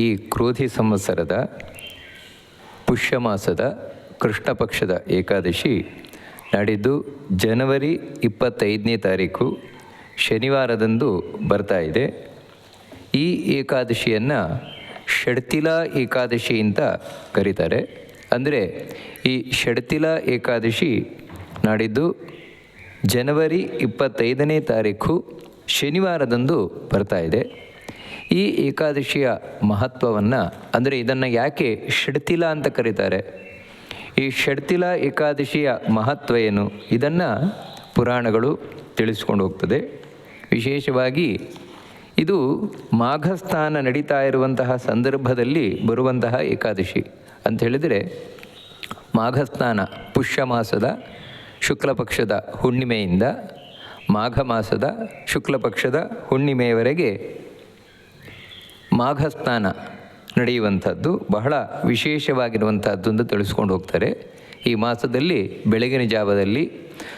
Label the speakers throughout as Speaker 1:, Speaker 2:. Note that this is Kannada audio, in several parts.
Speaker 1: ಈ ಕ್ರೋಧಿ ಸಂವತ್ಸರದ ಪುಷ್ಯ ಮಾಸದ ಕೃಷ್ಣ ಪಕ್ಷದ ಏಕಾದಶಿ ನಾಡಿದ್ದು ಜನವರಿ ಇಪ್ಪತ್ತೈದನೇ ತಾರೀಕು ಶನಿವಾರದಂದು ಬರ್ತಾ ಇದೆ. ಈ ಏಕಾದಶಿಯನ್ನು ಷಡ್ತಿಲ ಏಕಾದಶಿ ಅಂತ ಕರೀತಾರೆ. ಅಂದರೆ ಈ ಷಡ್ತಿಲ ಏಕಾದಶಿ ನಾಡಿದ್ದು ಜನವರಿ ಇಪ್ಪತ್ತೈದನೇ ತಾರೀಕು ಶನಿವಾರದಂದು ಬರ್ತಾ ಇದೆ. ಈ ಏಕಾದಶಿಯ ಮಹತ್ವವನ್ನು, ಅಂದರೆ ಇದನ್ನು ಯಾಕೆ ಷಡ್ತಿಲ ಅಂತ ಕರೀತಾರೆ? ಈ ಷಡ್ತಿಲ ಏಕಾದಶಿಯ ಮಹತ್ವ ಏನು? ಇದನ್ನು ಪುರಾಣಗಳು ತಿಳಿಸ್ಕೊಂಡು ಹೋಗ್ತದೆ. ವಿಶೇಷವಾಗಿ ಇದು ಮಾಘಸ್ಥಾನ ನಡೀತಾ ಇರುವಂತಹ ಸಂದರ್ಭದಲ್ಲಿ ಬರುವಂತಹ ಏಕಾದಶಿ. ಅಂತ ಹೇಳಿದರೆ, ಮಾಘಸ್ಥಾನ ಪುಷ್ಯ ಮಾಸದ ಶುಕ್ಲಪಕ್ಷದ ಹುಣ್ಣಿಮೆಯಿಂದ ಮಾಘ ಮಾಸದ ಶುಕ್ಲ ಪಕ್ಷದ ಹುಣ್ಣಿಮೆಯವರೆಗೆ ಮಾಘಸ್ನಾನ ನಡೆಯುವಂಥದ್ದು ಬಹಳ ವಿಶೇಷವಾಗಿರುವಂಥದ್ದು ಅಂತ ತಿಳಿಸ್ಕೊಂಡು ಹೋಗ್ತಾರೆ. ಈ ಮಾಸದಲ್ಲಿ ಬೆಳಗಿನ ಜಾವದಲ್ಲಿ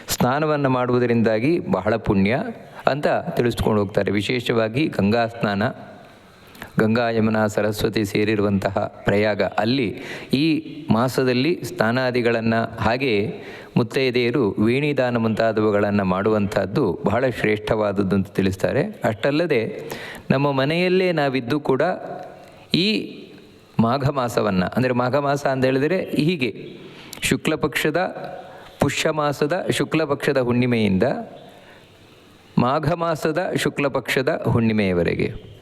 Speaker 1: ಸ್ನಾನವನ್ನು ಮಾಡುವುದರಿಂದಾಗಿ ಬಹಳ ಪುಣ್ಯ ಅಂತ ತಿಳಿಸ್ಕೊಂಡು ಹೋಗ್ತಾರೆ. ವಿಶೇಷವಾಗಿ ಗಂಗಾ ಸ್ನಾನ, ಗಂಗಾ ಯಮುನಾ ಸರಸ್ವತಿ ಸೇರಿರುವಂತಹ ಪ್ರಯಾಗ. ಅಲ್ಲಿ ಈ ಮಾಸದಲ್ಲಿ ಸ್ನಾನಾದಿಗಳನ್ನು ಹಾಗೆಯೇ ಮುತ್ತೈದೆಯರು ವೀಣಿದಾನ ಮುಂತಾದವುಗಳನ್ನು ಮಾಡುವಂಥದ್ದು ಬಹಳ ಶ್ರೇಷ್ಠವಾದದ್ದು ಅಂತ ತಿಳಿಸ್ತಾರೆ. ಅಷ್ಟಲ್ಲದೆ ನಮ್ಮ ಮನೆಯಲ್ಲೇ ನಾವಿದ್ದು ಕೂಡ ಈ ಮಾಘ ಮಾಸವನ್ನು, ಅಂದರೆ ಮಾಘ ಮಾಸ ಅಂತ ಹೇಳಿದರೆ ಹೀಗೆ ಶುಕ್ಲ ಪಕ್ಷದ ಪುಷ್ಯ ಮಾಸದ ಶುಕ್ಲ ಪಕ್ಷದ ಹುಣ್ಣಿಮೆಯಿಂದ ಮಾಘ ಮಾಸದ ಶುಕ್ಲ ಪಕ್ಷದ ಹುಣ್ಣಿಮೆಯವರೆಗೆ.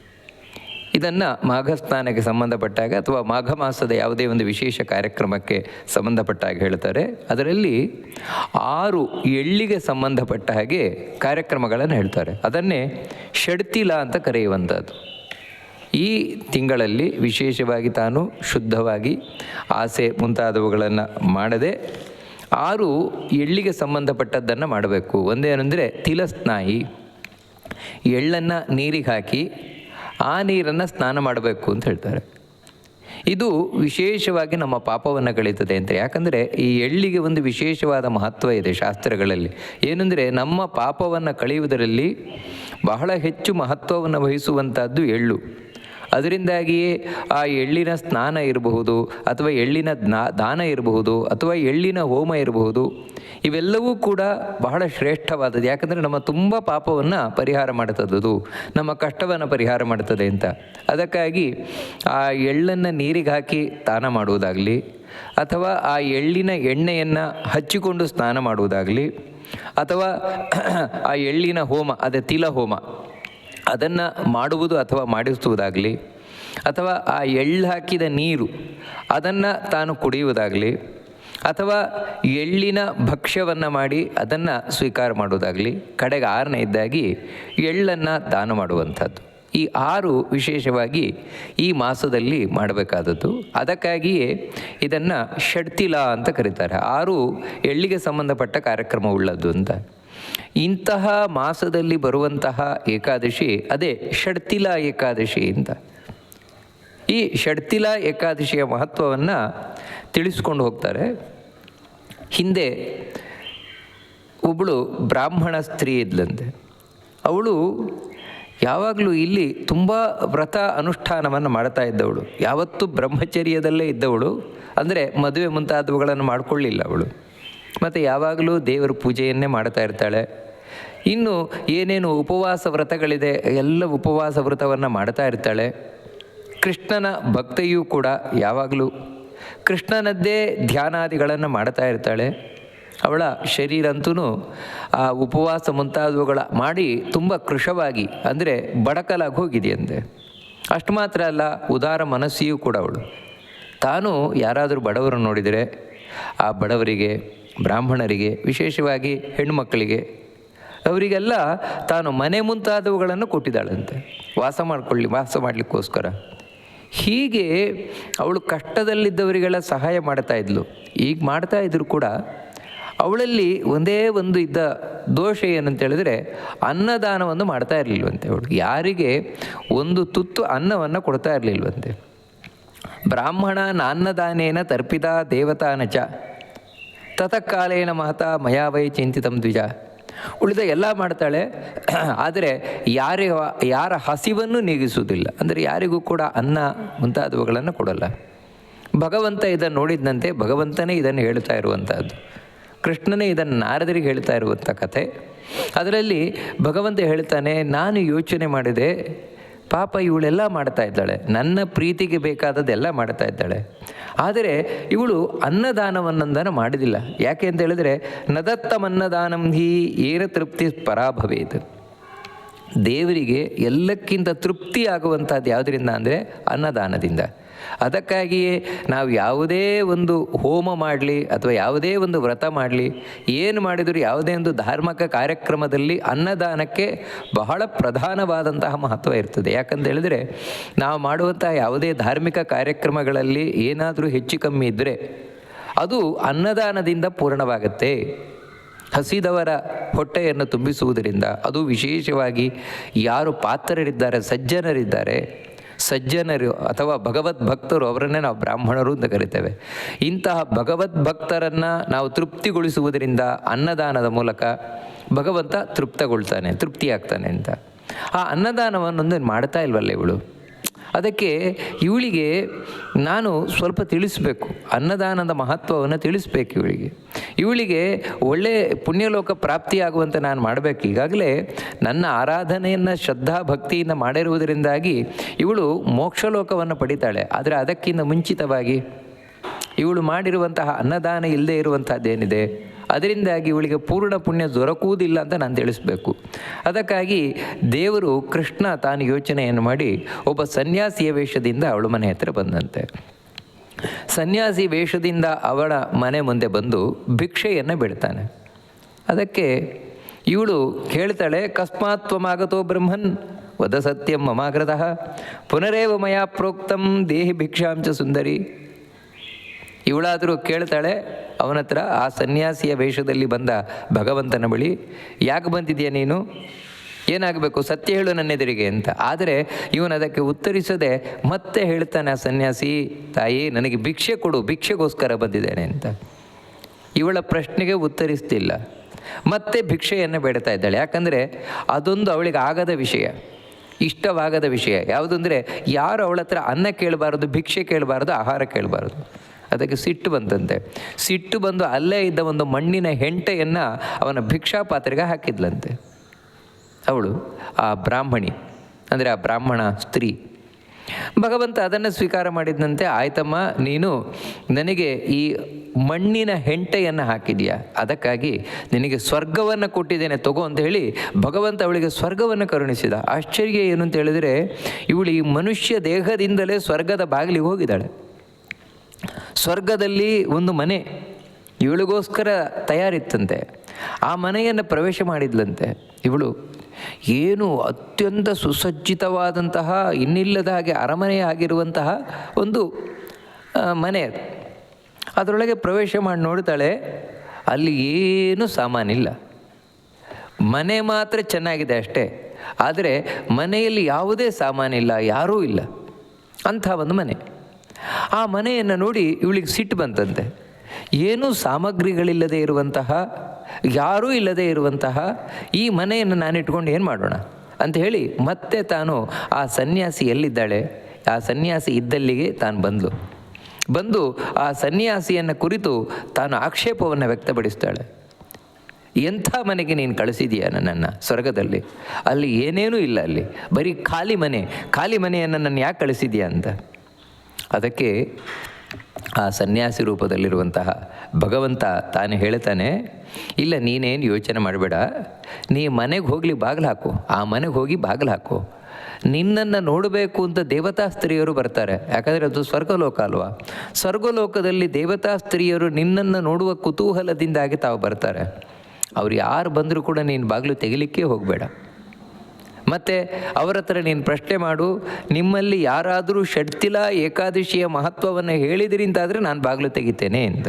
Speaker 1: ಇದನ್ನು ಮಾಘಸ್ನಾನಕ್ಕೆ ಸಂಬಂಧಪಟ್ಟಾಗ ಅಥವಾ ಮಾಘ ಮಾಸದ ಯಾವುದೇ ಒಂದು ವಿಶೇಷ ಕಾರ್ಯಕ್ರಮಕ್ಕೆ ಸಂಬಂಧಪಟ್ಟಾಗ ಹೇಳ್ತಾರೆ. ಅದರಲ್ಲಿ ಆರು ಎಳ್ಳಿಗೆ ಸಂಬಂಧಪಟ್ಟ ಹಾಗೆ ಕಾರ್ಯಕ್ರಮಗಳನ್ನು ಹೇಳ್ತಾರೆ. ಅದನ್ನೇ ಷಡ್ತಿಲ ಅಂತ ಕರೆಯುವಂಥದ್ದು. ಈ ತಿಂಗಳಲ್ಲಿ ವಿಶೇಷವಾಗಿ ತಾನು ಶುದ್ಧವಾಗಿ ಆಸೆ ಮುಂತಾದವುಗಳನ್ನು ಮಾಡದೆ ಆರು ಎಳ್ಳಿಗೆ ಸಂಬಂಧಪಟ್ಟದ್ದನ್ನು ಮಾಡಬೇಕು. ಒಂದೇನೆಂದರೆ ತಿಲಸ್ನಾಯಿ. ಎಳ್ಳನ್ನು ನೀರಿಗೆ ಹಾಕಿ ಆ ನೀರನ್ನು ಸ್ನಾನ ಮಾಡಬೇಕು ಅಂತ ಹೇಳ್ತಾರೆ. ಇದು ವಿಶೇಷವಾಗಿ ನಮ್ಮ ಪಾಪವನ್ನು ಕಳೀತದೆ ಅಂತ. ಯಾಕಂದರೆ ಈ ಎಳ್ಳಿಗೆ ಒಂದು ವಿಶೇಷವಾದ ಮಹತ್ವ ಇದೆ ಶಾಸ್ತ್ರಗಳಲ್ಲಿ. ಏನೆಂದರೆ ನಮ್ಮ ಪಾಪವನ್ನು ಕಳೆಯುವುದರಲ್ಲಿ ಬಹಳ ಹೆಚ್ಚು ಮಹತ್ವವನ್ನು ವಹಿಸುವಂಥದ್ದು ಎಳ್ಳು. ಅದರಿಂದಾಗಿಯೇ ಆ ಎಳ್ಳಿನ ಸ್ನಾನ ಇರಬಹುದು ಅಥವಾ ಎಳ್ಳಿನ ದಾನ ಇರಬಹುದು ಅಥವಾ ಎಳ್ಳಿನ ಹೋಮ ಇರಬಹುದು, ಇವೆಲ್ಲವೂ ಕೂಡ ಬಹಳ ಶ್ರೇಷ್ಠವಾದದ್ದು. ಯಾಕಂದರೆ ನಮ್ಮ ತುಂಬ ಪಾಪವನ್ನು ಪರಿಹಾರ ಮಾಡುತ್ತದ್ದು, ನಮ್ಮ ಕಷ್ಟವನ್ನು ಪರಿಹಾರ ಮಾಡುತ್ತದೆ ಅಂತ. ಅದಕ್ಕಾಗಿ ಆ ಎಳ್ಳನ್ನು ನೀರಿಗೆ ಹಾಕಿ ದಾನ ಮಾಡುವುದಾಗಲಿ, ಅಥವಾ ಆ ಎಳ್ಳಿನ ಎಣ್ಣೆಯನ್ನು ಹಚ್ಚಿಕೊಂಡು ಸ್ನಾನ ಮಾಡುವುದಾಗಲಿ, ಅಥವಾ ಆ ಎಳ್ಳಿನ ಹೋಮ, ಅದೇ ತಿಲ ಹೋಮ ಅದನ್ನು ಮಾಡುವುದು ಅಥವಾ ಮಾಡಿಸುವುದಾಗಲಿ, ಅಥವಾ ಆ ಎಳ್ಳು ಹಾಕಿದ ನೀರು ಅದನ್ನು ತಾನು ಕುಡಿಯುವುದಾಗಲಿ, ಅಥವಾ ಎಳ್ಳಿನ ಭಕ್ಷ್ಯವನ್ನು ಮಾಡಿ ಅದನ್ನು ಸ್ವೀಕಾರ ಮಾಡುವುದಾಗಲಿ, ಕಡೆಗೆ ಆರನೇ ಇದ್ದಾಗಿ ಎಳ್ಳನ್ನು ದಾನ ಮಾಡುವಂಥದ್ದು. ಈ ಆರು ವಿಶೇಷವಾಗಿ ಈ ಮಾಸದಲ್ಲಿ ಮಾಡಬೇಕಾದದ್ದು. ಅದಕ್ಕಾಗಿಯೇ ಇದನ್ನು ಷಡ್ತಿಲ ಅಂತ ಕರೀತಾರೆ. ಆರು ಎಳ್ಳಿಗೆ ಸಂಬಂಧಪಟ್ಟ ಕಾರ್ಯಕ್ರಮ ಉಳ್ಳದ್ದು ಅಂತ. ಇಂತಹ ಮಾಸದಲ್ಲಿ ಬರುವಂತಹ ಏಕಾದಶಿ ಅದೇ ಷಡ್ತಿಲ ಏಕಾದಶಿ ಅಂತ. ಈ ಷಡ್ತಿಲ ಏಕಾದಶಿಯ ಮಹತ್ವವನ್ನು ತಿಳಿಸ್ಕೊಂಡು ಹೋಗ್ತಾರೆ. ಹಿಂದೆ ಒಬ್ಬಳು ಬ್ರಾಹ್ಮಣ ಸ್ತ್ರೀ ಇದ್ಲಂತೆ. ಅವಳು ಯಾವಾಗಲೂ ಇಲ್ಲಿ ತುಂಬ ವ್ರತ ಅನುಷ್ಠಾನವನ್ನು ಮಾಡ್ತಾ ಇದ್ದವಳು. ಯಾವತ್ತೂ ಬ್ರಹ್ಮಚರ್ಯದಲ್ಲೇ ಇದ್ದವಳು. ಅಂದರೆ ಮದುವೆ ಮುಂತಾದವುಗಳನ್ನು ಮಾಡಿಕೊಳ್ಳಿಲ್ಲ ಅವಳು. ಮತ್ತು ಯಾವಾಗಲೂ ದೇವರ ಪೂಜೆಯನ್ನೇ ಮಾಡ್ತಾ ಇರ್ತಾಳೆ. ಇನ್ನು ಏನೇನು ಉಪವಾಸ ವ್ರತಗಳಿದೆ, ಎಲ್ಲ ಉಪವಾಸ ವ್ರತವನ್ನು ಮಾಡ್ತಾ ಇರ್ತಾಳೆ. ಕೃಷ್ಣನ ಭಕ್ತೆಯೂ ಕೂಡ ಯಾವಾಗಲೂ ಕೃಷ್ಣನದ್ದೇ ಧ್ಯಾನಾದಿಗಳನ್ನು ಮಾಡ್ತಾ ಇರ್ತಾಳೆ. ಅವಳ ಶರೀರ ಅಂತೂ ಆ ಉಪವಾಸ ಮುಂತಾದವುಗಳ ಮಾಡಿ ತುಂಬ ಕೃಶವಾಗಿ, ಅಂದರೆ ಬಡಕಲಾಗಿ ಹೋಗಿದೆಯಂತೆ. ಅಷ್ಟು ಮಾತ್ರ ಅಲ್ಲ, ಉದಾರ ಮನಸ್ಸಿಯೂ ಕೂಡ ಅವಳು. ತಾನು ಯಾರಾದರೂ ಬಡವರು ನೋಡಿದರೆ ಆ ಬಡವರಿಗೆ ಬ್ರಾಹ್ಮಣರಿಗೆ, ವಿಶೇಷವಾಗಿ ಹೆಣ್ಣುಮಕ್ಕಳಿಗೆ, ಅವರಿಗೆಲ್ಲ ತಾನು ಮನೆ ಮುಂತಾದವುಗಳನ್ನು ಕೊಟ್ಟಿದ್ದಾಳಂತೆ. ವಾಸ ಮಾಡಿಕೊಳ್ಳಿ, ವಾಸ ಮಾಡಲಿಕ್ಕೋಸ್ಕರ. ಹೀಗೆ ಅವಳು ಕಷ್ಟದಲ್ಲಿದ್ದವರಿಗೆಲ್ಲ ಸಹಾಯ ಮಾಡ್ತಾ ಇದ್ಲು. ಈಗ ಮಾಡ್ತಾ ಇದ್ರು ಕೂಡ ಅವಳಲ್ಲಿ ಒಂದೇ ಒಂದು ಇದ್ದ ದೋಷ ಏನಂತ ಹೇಳಿದ್ರೆ ಅನ್ನದಾನವನ್ನು ಮಾಡ್ತಾ ಇರಲಿಲ್ವಂತೆ. ಅವಳು ಯಾರಿಗೆ ಒಂದು ತುತ್ತು ಅನ್ನವನ್ನು ಕೊಡ್ತಾ ಇರಲಿಲ್ವಂತೆ. ಬ್ರಾಹ್ಮಣ ನಾನ್ನದಾನೇನ ತರ್ಪಿತ ದೇವತಾನಚ ತತಃಕಾಲೇನ ಮಹತಾ, ಮಯಾ ವೈ ಚಿಂತಿತಂ ದ್ವಿಜ. ಉಳಿದ ಎಲ್ಲ ಮಾಡ್ತಾಳೆ. ಆದರೆ ಯಾರ ಯಾರ ಹಸಿವನ್ನು ನೀಗಿಸುವುದಿಲ್ಲ. ಅಂದರೆ ಯಾರಿಗೂ ಕೂಡ ಅನ್ನ ಮುಂತಾದವುಗಳನ್ನು ಕೊಡಲ್ಲ. ಭಗವಂತ ಇದನ್ನು ನೋಡಿದಂತೆ ಭಗವಂತನೇ ಇದನ್ನು ಹೇಳ್ತಾ ಇರುವಂಥದ್ದು ಕೃಷ್ಣನೇ ಇದನ್ನು ನಾರದರಿಗೆ ಹೇಳ್ತಾ ಇರುವಂಥ ಕಥೆ. ಅದರಲ್ಲಿ ಭಗವಂತ ಹೇಳ್ತಾನೆ, ನಾನು ಯೋಚನೆ ಮಾಡಿದೆ ಪಾಪ ಇವಳೆಲ್ಲ ಮಾಡ್ತಾ ಇದ್ದಾಳೆ. ನನ್ನ ಪ್ರೀತಿಗೆ ಬೇಕಾದದ್ದೆಲ್ಲ ಮಾಡ್ತಾ ಇದ್ದಾಳೆ. ಆದರೆ ಇವಳು ಅನ್ನದಾನವನ್ನಂದನ ಮಾಡಿದಿಲ್ಲ. ಯಾಕೆ ಅಂತ ಹೇಳಿದರೆ ನದತ್ತಮನ್ನದಾನಂ ಹಿ ಏನ ತೃಪ್ತಿ ಪರಾಭವೇತ್. ದೇವರಿಗೆ ಎಲ್ಲಕ್ಕಿಂತ ತೃಪ್ತಿ ಆಗುವಂಥದ್ದು ಯಾವುದರಿಂದ ಅಂದರೆ ಅನ್ನದಾನದಿಂದ. ಅದಕ್ಕಾಗಿಯೇ ನಾವು ಯಾವುದೇ ಒಂದು ಹೋಮ ಮಾಡಲಿ ಅಥವಾ ಯಾವುದೇ ಒಂದು ವ್ರತ ಮಾಡಲಿ, ಏನು ಮಾಡಿದರೂ ಯಾವುದೇ ಒಂದು ಧಾರ್ಮಿಕ ಕಾರ್ಯಕ್ರಮದಲ್ಲಿ ಅನ್ನದಾನಕ್ಕೆ ಬಹಳ ಪ್ರಧಾನವಾದಂತಹ ಮಹತ್ವ ಇರ್ತದೆ. ಯಾಕಂತ ಹೇಳಿದರೆ ನಾವು ಮಾಡುವಂತಹ ಯಾವುದೇ ಧಾರ್ಮಿಕ ಕಾರ್ಯಕ್ರಮಗಳಲ್ಲಿ ಏನಾದರೂ ಹೆಚ್ಚು ಕಮ್ಮಿ ಇದ್ದರೆ ಅದು ಅನ್ನದಾನದಿಂದ ಪೂರ್ಣವಾಗುತ್ತೆ. ಹಸಿದವರ ಹೊಟ್ಟೆಯನ್ನು ತುಂಬಿಸುವುದರಿಂದ, ಅದು ವಿಶೇಷವಾಗಿ ಯಾರು ಪಾತ್ರರಿದ್ದಾರೆ, ಸಜ್ಜನರಿದ್ದಾರೆ ಸಜ್ಜನರು ಅಥವಾ ಭಗವದ್ ಭಕ್ತರು ಅವರನ್ನೇ ನಾವು ಬ್ರಾಹ್ಮಣರು ಅಂತ ಕರಿತೇವೆ. ಇಂತಹ ಭಗವದ್ ಭಕ್ತರನ್ನು ನಾವು ತೃಪ್ತಿಗೊಳಿಸುವುದರಿಂದ ಅನ್ನದಾನದ ಮೂಲಕ ಭಗವಂತ ತೃಪ್ತಗೊಳ್ತಾನೆ, ತೃಪ್ತಿಯಾಗ್ತಾನೆ ಅಂತ. ಆ ಅನ್ನದಾನವನ್ನೊಂದು ಮಾಡ್ತಾ ಇಲ್ವಲ್ಲ ಇವಳು? ಅದಕ್ಕೆ ಇವಳಿಗೆ ನಾನು ಸ್ವಲ್ಪ ತಿಳಿಸ್ಬೇಕು, ಅನ್ನದಾನದ ಮಹತ್ವವನ್ನು ತಿಳಿಸ್ಬೇಕು ಇವಳಿಗೆ. ಇವಳಿಗೆ ಒಳ್ಳೆ ಪುಣ್ಯಲೋಕ ಪ್ರಾಪ್ತಿಯಾಗುವಂತೆ ನಾನು ಮಾಡಬೇಕು. ಈಗಾಗಲೇ ನನ್ನ ಆರಾಧನೆಯನ್ನು, ಶ್ರದ್ಧಾ ಭಕ್ತಿಯಿಂದ ಮಾಡಿರುವುದರಿಂದಾಗಿ ಇವಳು ಮೋಕ್ಷಲೋಕವನ್ನು ಪಡಿತಾಳೆ. ಆದರೆ ಅದಕ್ಕಿಂತ ಮುಂಚಿತವಾಗಿ ಇವಳು ಮಾಡಿರುವಂತಹ ಅನ್ನದಾನ ಇಲ್ಲದೆ ಇರುವಂಥದ್ದೇನಿದೆ ಅದರಿಂದಾಗಿ ಇವಳಿಗೆ ಪೂರ್ಣ ಪುಣ್ಯ ದೊರಕುವುದಿಲ್ಲ ಅಂತ ನಾನು ತಿಳಿಸ್ಬೇಕು. ಅದಕ್ಕಾಗಿ ದೇವರು ಕೃಷ್ಣ ತಾನು ಯೋಚನೆಯನ್ನು ಮಾಡಿ ಒಬ್ಬ ಸನ್ಯಾಸಿಯ ವೇಷದಿಂದ ಅವಳ ಮನೆ ಹತ್ತಿರ ಬಂದಂತೆ. ಸನ್ಯಾಸಿ ವೇಷದಿಂದ ಅವಳ ಮನೆ ಮುಂದೆ ಬಂದು ಭಿಕ್ಷೆಯನ್ನು ಬಿಡ್ತಾನೆ ಅದಕ್ಕೆ ಇವಳು ಕೇಳ್ತಾಳೆ, ಕಸ್ಮಾತ್ ತ್ವಮಾಗತೋ ಬ್ರಹ್ಮನ್, ವದ ಸತ್ಯಂ ಮಮಾಗ್ರತಃ. ಪುನರೇವ ಮಯಾ ಪ್ರೋಕ್ತಂ, ದೇಹಿ ಭಿಕ್ಷಾಂಚ ಸುಂದರಿ. ಇವಳಾದರೂ ಕೇಳ್ತಾಳೆ, ಅವನ ಹತ್ರ ಆ ಸನ್ಯಾಸಿಯ ವೇಷದಲ್ಲಿ ಬಂದ ಭಗವಂತನ ಬಳಿ, ಯಾಕೆ ಬಂದಿದೆಯಾ ನೀನು? ಏನಾಗಬೇಕು? ಸತ್ಯ ಹೇಳು ನನ್ನ ಎದುರಿಗೆ ಅಂತ. ಆದರೆ ಇವನು ಅದಕ್ಕೆ ಉತ್ತರಿಸದೆ ಮತ್ತೆ ಹೇಳ್ತಾನೆ ಆ ಸನ್ಯಾಸಿ, ತಾಯಿ, ನನಗೆ ಭಿಕ್ಷೆ ಕೊಡು, ಭಿಕ್ಷೆಗೋಸ್ಕರ ಬಂದಿದ್ದೇನೆ ಅಂತ. ಇವಳ ಪ್ರಶ್ನೆಗೆ ಉತ್ತರಿಸ್ತಿಲ್ಲ. ಮತ್ತೆ ಭಿಕ್ಷೆಯನ್ನು ಬೇಡ್ತಾ ಇದ್ದಾಳೆ. ಯಾಕಂದರೆ ಅದೊಂದು ಅವಳಿಗೆ ಆಗದ ವಿಷಯ, ಇಷ್ಟವಾಗದ ವಿಷಯ. ಯಾವುದು ಅಂದರೆ ಯಾರು ಅವಳ ಹತ್ರ ಅನ್ನ ಕೇಳಬಾರದು, ಭಿಕ್ಷೆ ಕೇಳಬಾರದು, ಆಹಾರ ಕೇಳಬಾರದು. ಅದಕ್ಕೆ ಸಿಟ್ಟು ಬಂತಂತೆ. ಸಿಟ್ಟು ಬಂದು ಅಲ್ಲೇ ಇದ್ದ ಒಂದು ಮಣ್ಣಿನ ಹೆಂಟೆಯನ್ನು ಅವನ ಭಿಕ್ಷಾ ಪಾತ್ರೆಗೆ ಹಾಕಿದ್ಲಂತೆ. ಅವಳು ಆ ಬ್ರಾಹ್ಮಣಿ, ಅಂದರೆ ಆ ಬ್ರಾಹ್ಮಣ ಸ್ತ್ರೀ. ಭಗವಂತ ಅದನ್ನು ಸ್ವೀಕಾರ ಮಾಡಿದಂತೆ ಆಯ್ತಮ್ಮ, ನೀನು ನನಗೆ ಈ ಮಣ್ಣಿನ ಹೆಂಟೆಯನ್ನು ಹಾಕಿದೆಯಾ? ಅದಕ್ಕಾಗಿ ನಿನಗೆ ಸ್ವರ್ಗವನ್ನು ಕೊಟ್ಟಿದ್ದೇನೆ, ತಗೋ ಅಂತ ಹೇಳಿ ಭಗವಂತ ಅವಳಿಗೆ ಸ್ವರ್ಗವನ್ನು ಕರುಣಿಸಿದ. ಆಶ್ಚರ್ಯ ಏನು ಅಂತ ಹೇಳಿದರೆ, ಇವಳು ಈ ಮನುಷ್ಯ ದೇಹದಿಂದಲೇ ಸ್ವರ್ಗದ ಬಾಗಿಲಿಗೆ ಹೋಗಿದ್ದಾಳೆ. ಸ್ವರ್ಗದಲ್ಲಿ ಒಂದು ಮನೆ ಇವಳಿಗೋಸ್ಕರ ತಯಾರಿತ್ತಂತೆ. ಆ ಮನೆಯನ್ನು ಪ್ರವೇಶ ಮಾಡಿದ್ಲಂತೆ. ಇವಳು ಏನು ಅತ್ಯಂತ ಸುಸಜ್ಜಿತವಾದಂತಹ, ಇನ್ನಿಲ್ಲದ ಹಾಗೆ ಅರಮನೆ ಆಗಿರುವಂತಹ ಒಂದು ಮನೆ ಅದು. ಅದರೊಳಗೆ ಪ್ರವೇಶ ಮಾಡಿ ನೋಡ್ತಾಳೆ, ಅಲ್ಲಿ ಏನೂ ಸಾಮಾನಿಲ್ಲ ಮನೆ ಮಾತ್ರ ಚೆನ್ನಾಗಿದೆ ಅಷ್ಟೇ. ಆದರೆ ಮನೆಯಲ್ಲಿ ಯಾವುದೇ ಸಾಮಾನಿಲ್ಲ ಯಾರೂ ಇಲ್ಲ. ಅಂಥ ಒಂದು ಮನೆ. ಆ ಮನೆಯನ್ನು ನೋಡಿ ಇವಳಿಗೆ ಸಿಟ್ಟು ಬಂತಂತೆ. ಏನೂ ಸಾಮಗ್ರಿಗಳಿಲ್ಲದೆ ಇರುವಂತಹ, ಯಾರೂ ಇಲ್ಲದೆ ಇರುವಂತಹ ಈ ಮನೆಯನ್ನು ನಾನಿಟ್ಕೊಂಡು ಏನು ಮಾಡೋಣ? ಅಂತ ಹೇಳಿ ಮತ್ತೆ ತಾನು ಆ ಸನ್ಯಾಸಿ ಎಲ್ಲಿದ್ದಾಳೆ? ಆ ಸನ್ಯಾಸಿ ಇದ್ದಲ್ಲಿಗೆ ತಾನು ಬಂದಳು ಬಂದು ಆ ಸನ್ಯಾಸಿಯನ್ನು ಕುರಿತು ತಾನು ಆಕ್ಷೇಪವನ್ನು ವ್ಯಕ್ತಪಡಿಸ್ತಾಳೆ. ಎಂಥ ಮನೆಗೆ ನೀನು ಕಳಿಸಿದೀಯ ನನ್ನನ್ನು ಸ್ವರ್ಗದಲ್ಲಿ? ಅಲ್ಲಿ ಏನೇನೂ ಇಲ್ಲ ಅಲ್ಲಿ. ಬರೀ ಖಾಲಿ ಮನೆ. ಖಾಲಿ ಮನೆಯನ್ನು ನನ್ನ ಯಾಕೆ ಕಳಿಸಿದೀಯ ಅಂತ. ಅದಕ್ಕೆ ಆ ಸನ್ಯಾಸಿ ರೂಪದಲ್ಲಿರುವಂತಹ ಭಗವಂತ ತಾನು ಹೇಳ್ತಾನೆ, ಇಲ್ಲ, ನೀನೇನು ಯೋಚನೆ ಮಾಡಬೇಡ. ನೀ ಮನೆಗೆ ಹೋಗಲಿ, ಬಾಗಿಲು ಹಾಕು. ಆ ಮನೆಗೆ ಹೋಗಿ ಬಾಗಿಲು ಹಾಕು. ನಿನ್ನನ್ನು ನೋಡಬೇಕು ಅಂತ ದೇವತಾ ಸ್ತ್ರೀಯರು ಬರ್ತಾರೆ. ಯಾಕಂದರೆ ಅದು ಸ್ವರ್ಗಲೋಕ ಅಲ್ವಾ? ಸ್ವರ್ಗಲೋಕದಲ್ಲಿ ದೇವತಾ ಸ್ತ್ರೀಯರು ನಿನ್ನನ್ನು ನೋಡುವ ಕುತೂಹಲದಿಂದಾಗಿ ತಾವು ಬರ್ತಾರೆ. ಅವ್ರು ಯಾರು ಬಂದರೂ ಕೂಡ ನೀನು ಬಾಗಿಲು ತೆಗಿಲಿಕ್ಕೆ ಹೋಗಬೇಡ. ಮತ್ತು ಅವರ ಹತ್ರ ನೀನು ಪ್ರಶ್ನೆ ಮಾಡು, ನಿಮ್ಮಲ್ಲಿ ಯಾರಾದರೂ ಷಡ್ತಿಲ ಏಕಾದಶಿಯ ಮಹತ್ವವನ್ನು ಹೇಳಿದಿರಿ ಅಂತಾದರೆ ನಾನು ಬಾಗಿಲು ತೆಗಿತೇನೆ ಅಂತ.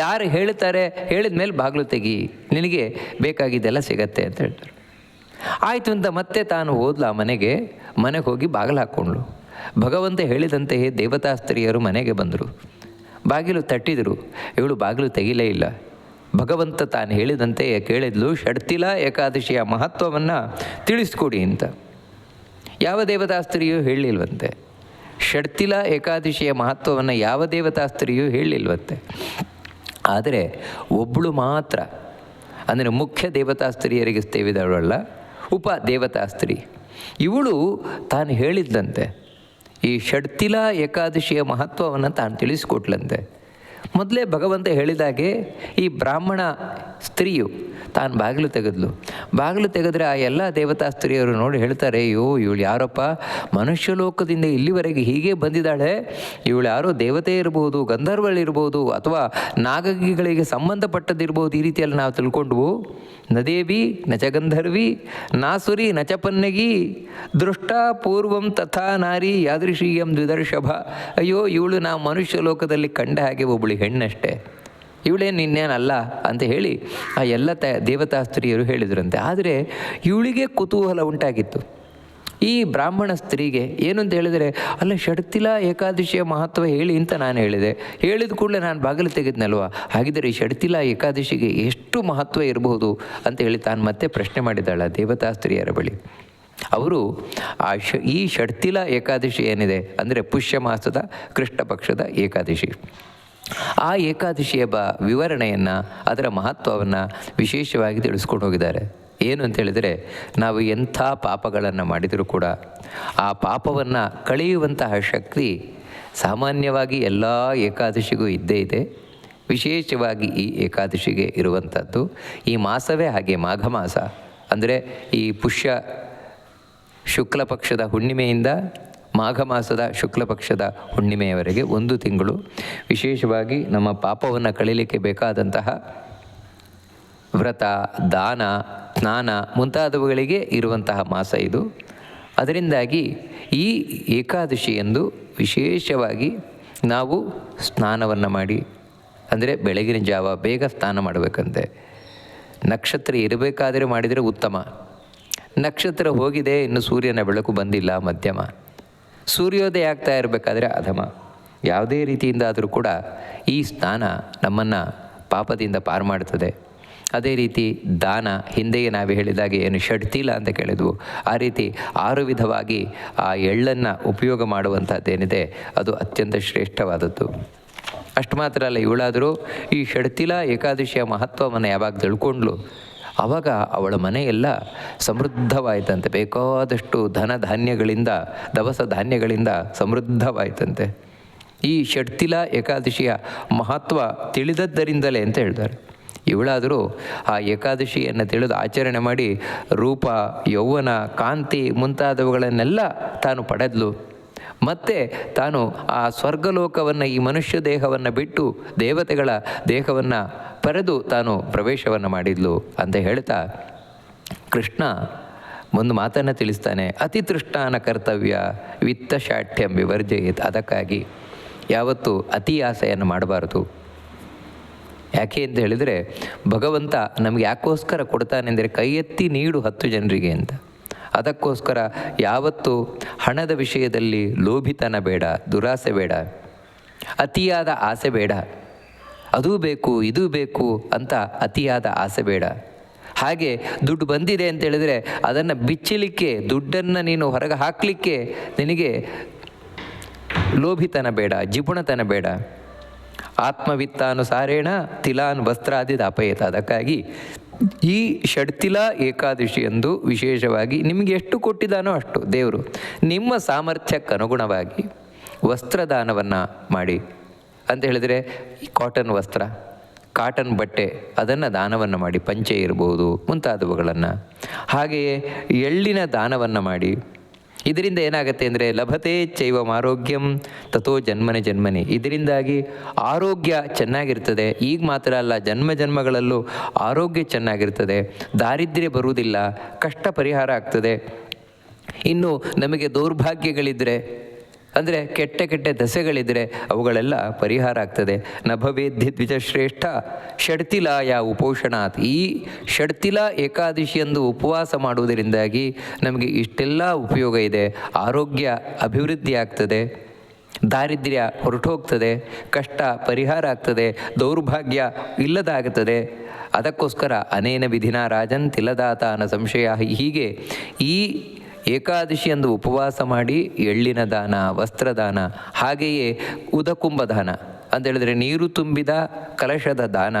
Speaker 1: ಯಾರು ಹೇಳ್ತಾರೆ ಹೇಳಿದ ಮೇಲೆ ಬಾಗಿಲು ತೆಗಿ, ನಿನಗೆ ಬೇಕಾಗಿದ್ದೆಲ್ಲ ಸಿಗತ್ತೆ ಅಂತ ಹೇಳ್ತಾರೆ. ಆಯಿತು ಅಂತ ಮತ್ತೆ ತಾನು ಹೋದ್ಲ ಮನೆಗೆ ಮನೆಗೆ ಹೋಗಿ ಬಾಗಿಲು ಹಾಕ್ಕೊಂಡ್ಳು. ಭಗವಂತ ಹೇಳಿದಂತೆಯೇ ದೇವತಾ ಸ್ತ್ರೀಯರು ಮನೆಗೆ ಬಂದರು. ಬಾಗಿಲು ತಟ್ಟಿದರು. ಇವಳು ಬಾಗಿಲು ತೆಗಿಲೇ ಇಲ್ಲ. ಭಗವಂತ ತಾನು ಹೇಳಿದಂತೆ ಕೇಳಿದ್ಲು, ಷಡ್ತಿಲ ಏಕಾದಶಿಯ ಮಹತ್ವವನ್ನು ತಿಳಿಸ್ಕೊಡಿ ಅಂತ. ಯಾವ ದೇವತಾಸ್ತ್ರೀಯೂ ಹೇಳಿಲ್ವಂತೆ. ಷಡ್ತಿಲ ಏಕಾದಶಿಯ ಮಹತ್ವವನ್ನು ಯಾವ ದೇವತಾಸ್ತ್ರೀಯೂ ಹೇಳಿಲ್ವಂತೆ. ಆದರೆ ಒಬ್ಬಳು ಮಾತ್ರ, ಅಂದರೆ ಮುಖ್ಯ ದೇವತಾಸ್ತ್ರೀಯರಿಗೆ ಸೇವಿದವಳಲ್ಲ ಉಪ ದೇವತಾಸ್ತ್ರೀ. ಇವಳು ತಾನು ಹೇಳಿದ್ದಂತೆ ಈ ಷಡ್ತಿಲ ಏಕಾದಶಿಯ ಮಹತ್ವವನ್ನು ತಾನು ತಿಳಿಸಿಕೊಟ್ಲಂತೆ. ಮೊದಲೇ ಭಗವಂತ ಹೇಳಿದಾಗೆ ಈ ಬ್ರಾಹ್ಮಣ ಸ್ತ್ರೀಯು ತಾನು ಬಾಗಿಲು ತೆಗೆದ್ಲು. ಬಾಗಿಲು ತೆಗೆದ್ರೆ ಆ ಎಲ್ಲ ದೇವತಾ ಸ್ತ್ರೀಯರು ನೋಡಿ ಹೇಳ್ತಾರೆ, ಅಯ್ಯೋ, ಇವಳು ಯಾರಪ್ಪ? ಮನುಷ್ಯ ಲೋಕದಿಂದ ಇಲ್ಲಿವರೆಗೆ ಹೀಗೆ ಬಂದಿದ್ದಾಳೆ? ಇವಳು ಯಾರೋ ದೇವತೆ ಇರ್ಬೋದು, ಗಂಧರ್ವಳಿರ್ಬೋದು ಅಥವಾ ನಾಗಗಿಗಳಿಗೆ ಸಂಬಂಧಪಟ್ಟದಿರ್ಬೋದು ಈ ರೀತಿಯಲ್ಲಿ ನಾವು ತಿಳ್ಕೊಂಡ್ವು. ನದೇವಿ ನ ಚ ಗಂಧರ್ವಿ ನಾಸುರಿ ನ ಚ ಪನ್ನಗಿ ದೃಷ್ಟ ಪೂರ್ವಂ ತಥಾ ನಾರಿ ಯಾದೃಶೀಯಂ ದ್ವಿದರ್ಶಭ. ಅಯ್ಯೋ, ಇವಳು ನಾ ಮನುಷ್ಯ ಲೋಕದಲ್ಲಿ ಕಂಡ ಹಾಗೆ ಒಬ್ಬಳು ಹೆಣ್ಣಷ್ಟೇ. ಇವಳೇನು ಇನ್ನೇನಲ್ಲ ಅಂತ ಹೇಳಿ ಆ ಎಲ್ಲ ತ ದೇವತಾ ಸ್ತ್ರೀಯರು ಹೇಳಿದ್ರಂತೆ. ಆದರೆ ಇವಳಿಗೆ ಕುತೂಹಲ ಉಂಟಾಗಿತ್ತು. ಈ ಬ್ರಾಹ್ಮಣ ಸ್ತ್ರೀಗೆ ಏನು ಅಂತ ಹೇಳಿದರೆ, ಅಲ್ಲ, ಷಡ್ತಿಲ ಏಕಾದಶಿಯ ಮಹತ್ವ ಹೇಳಿ ಅಂತ ನಾನು ಹೇಳಿದೆ. ಹೇಳಿದ ಕೂಡಲೇ ನಾನು ಬಾಗಿಲು ತೆಗೆದ್ನಲ್ವ? ಹಾಗಿದ್ದರೆ ಈ ಷಡ್ತಿಲ ಏಕಾದಶಿಗೆ ಎಷ್ಟು ಮಹತ್ವ ಇರಬಹುದು? ಅಂತ ಹೇಳಿ ತಾನು ಮತ್ತೆ ಪ್ರಶ್ನೆ ಮಾಡಿದ್ದಾಳ ದೇವತಾ ಸ್ತ್ರೀಯರ ಬಳಿ. ಅವರು, ಆ ಶ ಈ ಷಡ್ತಿಲ ಏಕಾದಶಿ ಏನಿದೆ? ಅಂದರೆ ಪುಷ್ಯ ಮಾಸದ, ಕೃಷ್ಣ ಪಕ್ಷದ ಏಕಾದಶಿ. ಆ ಏಕಾದಶಿಯ ಬ, ವಿವರಣೆಯನ್ನು, ಅದರ ಮಹತ್ವವನ್ನು ವಿಶೇಷವಾಗಿ ತಿಳಿಸ್ಕೊಂಡು ಹೋಗಿದ್ದಾರೆ. ಏನು ಅಂತ ಹೇಳಿದರೆ, ನಾವು ಎಂಥ ಪಾಪಗಳನ್ನು ಮಾಡಿದರೂ ಕೂಡ, ಆ ಪಾಪವನ್ನು ಕಳೆಯುವಂತಹ ಶಕ್ತಿ ಸಾಮಾನ್ಯವಾಗಿ ಎಲ್ಲ ಏಕಾದಶಿಗೂ ಇದ್ದೇ ಇದೆ. ವಿಶೇಷವಾಗಿ ಈ ಏಕಾದಶಿಗೆ ಇರುವಂಥದ್ದು. ಈ ಮಾಸವೇ ಹಾಗೆ ಮಾಘ ಮಾಸ. ಅಂದರೆ ಈ ಪುಷ್ಯ ಶುಕ್ಲ ಪಕ್ಷದ ಹುಣ್ಣಿಮೆಯಿಂದ ಮಾಘ ಮಾಸದ ಶುಕ್ಲ ಪಕ್ಷದ ಹುಣ್ಣಿಮೆಯವರೆಗೆ ಒಂದು ತಿಂಗಳು. ವಿಶೇಷವಾಗಿ ನಮ್ಮ ಪಾಪವನ್ನು ಕಳೀಲಿಕ್ಕೆ ಬೇಕಾದಂತಹ ವ್ರತ, ದಾನ, ಸ್ನಾನ ಮುಂತಾದವುಗಳಿಗೆ ಇರುವಂತಹ ಮಾಸ ಇದು. ಅದರಿಂದಾಗಿ ಈ ಏಕಾದಶಿಯಂದು ವಿಶೇಷವಾಗಿ ನಾವು ಸ್ನಾನವನ್ನು ಮಾಡಿ, ಅಂದರೆ ಬೆಳಗಿನ ಜಾವ ಬೇಗ ಸ್ನಾನ ಮಾಡಬೇಕಂತೆ. ನಕ್ಷತ್ರ ಇರಬೇಕಾದರೆ ಮಾಡಿದರೆ ಉತ್ತಮ. ನಕ್ಷತ್ರ ಹೋಗಿದೆ ಇನ್ನು ಸೂರ್ಯನ ಬೆಳಕು ಬಂದಿಲ್ಲ ಮಧ್ಯಮ. ಸೂರ್ಯೋದಯ ಆಗ್ತಾ ಇರಬೇಕಾದ್ರೆ ಅಧಮ. ಯಾವುದೇ ರೀತಿಯಿಂದ ಆದರೂ ಕೂಡ ಈ ಸ್ನಾನ ನಮ್ಮನ್ನು ಪಾಪದಿಂದ ಪಾರು ಮಾಡ್ತದೆ. ಅದೇ ರೀತಿ ದಾನ, ಹಿಂದೆಯೇ ನಾವು ಹೇಳಿದಾಗೆ ಏನು ಷಡ್ತಿಲ ಅಂತ ಕೇಳಿದ್ವು. ಆ ರೀತಿ ಆರು ವಿಧವಾಗಿ ಆ ಎಳ್ಳನ್ನು ಉಪಯೋಗ ಮಾಡುವಂಥದ್ದೇನಿದೆ ಅದು ಅತ್ಯಂತ ಶ್ರೇಷ್ಠವಾದದ್ದು. ಅಷ್ಟು ಮಾತ್ರ ಅಲ್ಲ, ಇವಳಾದರೂ ಈ ಷಡ್ತಿಲ ಏಕಾದಶಿಯ ಮಹತ್ವವನ್ನು ಯಾವಾಗ ತಿಳ್ಕೊಂಡ್ಲು ಆವಾಗ ಅವಳ ಮನೆಯೆಲ್ಲ ಸಮೃದ್ಧವಾಯಿತಂತೆ. ಬೇಕಾದಷ್ಟು ಧನ ಧಾನ್ಯಗಳಿಂದ ದವಸ ಧಾನ್ಯಗಳಿಂದ ಸಮೃದ್ಧವಾಯಿತಂತೆ. ಈ ಷಡ್ತಿಲ ಏಕಾದಶಿಯ ಮಹತ್ವ ತಿಳಿದದ್ದರಿಂದಲೇ ಅಂತ ಹೇಳ್ತಾರೆ. ಇವಳಾದರೂ ಆ ಏಕಾದಶಿಯನ್ನು ತಿಳಿದು ಆಚರಣೆ ಮಾಡಿ ರೂಪ, ಯೌವನ, ಕಾಂತಿ ಮುಂತಾದವುಗಳನ್ನೆಲ್ಲ ತಾನು ಪಡೆದ್ಲು. ಮತ್ತೆ ತಾನು ಆ ಸ್ವರ್ಗಲೋಕವನ್ನು, ಈ ಮನುಷ್ಯ ದೇಹವನ್ನು ಬಿಟ್ಟು ದೇವತೆಗಳ ದೇಹವನ್ನು ಪರೆದು ತಾನು ಪ್ರವೇಶವನ್ನು ಮಾಡಿದ್ಲು ಅಂತ ಹೇಳ್ತಾ ಕೃಷ್ಣ ಒಂದು ಮಾತನ್ನು ತಿಳಿಸ್ತಾನೆ, ಅತಿ ತೃಷ್ಟಾನ ಕರ್ತವ್ಯ, ವಿತ್ತ ಶಾಠ್ಯಂ ವಿವರ್ಜಯತ್. ಅದಕ್ಕಾಗಿ ಯಾವತ್ತೂ ಅತಿ ಆಸೆಯನ್ನು ಮಾಡಬಾರದು. ಯಾಕೆ ಅಂತ ಹೇಳಿದರೆ, ಭಗವಂತ ನಮಗೆ ಯಾಕೋಸ್ಕರ ಕೊಡ್ತಾನೆಂದರೆ ಕೈ ಎತ್ತಿ ನೀಡು ಹತ್ತು ಜನರಿಗೆ ಅಂತ. ಅದಕ್ಕೋಸ್ಕರ ಯಾವತ್ತೂ ಹಣದ ವಿಷಯದಲ್ಲಿ ಲೋಭಿತನ ಬೇಡ, ದುರಾಸೆ ಬೇಡ, ಅತಿಯಾದ ಆಸೆ ಬೇಡ. ಅದೂ ಬೇಕು, ಇದೂ ಬೇಕು ಅಂತ ಅತಿಯಾದ ಆಸೆ ಬೇಡ. ಹಾಗೆ ದುಡ್ಡು ಬಂದಿದೆ ಅಂತ ಹೇಳಿದರೆ ಅದನ್ನು ಬಿಚ್ಚಲಿಕ್ಕೆ, ದುಡ್ಡನ್ನು ನೀನು ಹೊರಗೆ ಹಾಕಲಿಕ್ಕೆ ನಿನಗೆ ಲೋಭಿತನ ಬೇಡ, ಜಿಪುಣತನ ಬೇಡ. ಆತ್ಮವಿತ್ತಾನುಸಾರೇಣ ತಿಲಾನ್ ವಸ್ತ್ರಾದಿ ಅಪಯತ ಅದಕ್ಕಾಗಿ ಈ ಷಡ್ತಿಲ ಏಕಾದಶಿ ಎಂದು ವಿಶೇಷವಾಗಿ ನಿಮಗೆ ಎಷ್ಟು ಕೊಟ್ಟಿದ್ದಾನೋ ಅಷ್ಟು ದೇವರು ನಿಮ್ಮ ಸಾಮರ್ಥ್ಯಕ್ಕನುಗುಣವಾಗಿ ವಸ್ತ್ರದಾನವನ್ನು ಮಾಡಿ. ಅಂತ ಹೇಳಿದರೆ ಕಾಟನ್ ವಸ್ತ್ರ ಕಾಟನ್ ಬಟ್ಟೆ, ಅದನ್ನು ದಾನವನ್ನು ಮಾಡಿ, ಪಂಚೆ ಇರಬಹುದು ಮುಂತಾದವುಗಳನ್ನು. ಹಾಗೆಯೇ ಎಳ್ಳಿನ ದಾನವನ್ನು ಮಾಡಿ ಇದರಿಂದ ಏನಾಗುತ್ತೆ ಅಂದರೆ ಲಭತೆ ಚೈವಂ ಆರೋಗ್ಯಂ ತಥೋ ಜನ್ಮನೆ ಜನ್ಮನೆ. ಇದರಿಂದಾಗಿ ಆರೋಗ್ಯ ಚೆನ್ನಾಗಿರ್ತದೆ. ಈಗ ಮಾತ್ರ ಅಲ್ಲ, ಜನ್ಮ ಜನ್ಮಗಳಲ್ಲೂ ಆರೋಗ್ಯ ಚೆನ್ನಾಗಿರ್ತದೆ. ದಾರಿದ್ರ್ಯ ಬರುವುದಿಲ್ಲ, ಕಷ್ಟ ಪರಿಹಾರ ಆಗ್ತದೆ. ಇನ್ನು ನಮಗೆ ದೌರ್ಭಾಗ್ಯಗಳಿದ್ದರೆ ಅಂದರೆ ಕೆಟ್ಟ ಕೆಟ್ಟ ದಸೆಗಳಿದ್ದರೆ ಅವುಗಳೆಲ್ಲ ಪರಿಹಾರ ಆಗ್ತದೆ. ನಭವೇದ್ಯ ದ್ವಿಜಶ್ರೇಷ್ಠ ಷಡ್ತಿಲಾಯ ಉಪೋಷಣಾತ್. ಈ ಷಡ್ತಿಲ ಏಕಾದಶಿಯಂದು ಉಪವಾಸ ಮಾಡುವುದರಿಂದಾಗಿ ನಮಗೆ ಇಷ್ಟೆಲ್ಲ ಉಪಯೋಗ ಇದೆ. ಆರೋಗ್ಯ ಅಭಿವೃದ್ಧಿ ಆಗ್ತದೆ. ದಾರಿದ್ರ್ಯ ಹೊರಟೋಗ್ತದೆ. ಕಷ್ಟ ಪರಿಹಾರ ಆಗ್ತದೆ. ದೌರ್ಭಾಗ್ಯ ಇಲ್ಲದಾಗುತ್ತದೆ ಅದಕ್ಕೋಸ್ಕರ ಅನೇನ ವಿಧಿನ ರಾಜನ್ ತಿಲದಾತಾನ ಸಂಶಯ ಹೀಗೆ ಈ ಏಕಾದಶಿಯಂದು ಉಪವಾಸ ಮಾಡಿ ಎಳ್ಳಿನ ದಾನ, ವಸ್ತ್ರದಾನ, ಹಾಗೆಯೇ ಉದಕುಂಭ ದಾನ ಅಂತ ಹೇಳಿದ್ರೆ ನೀರು ತುಂಬಿದ ಕಲಶದ ದಾನ.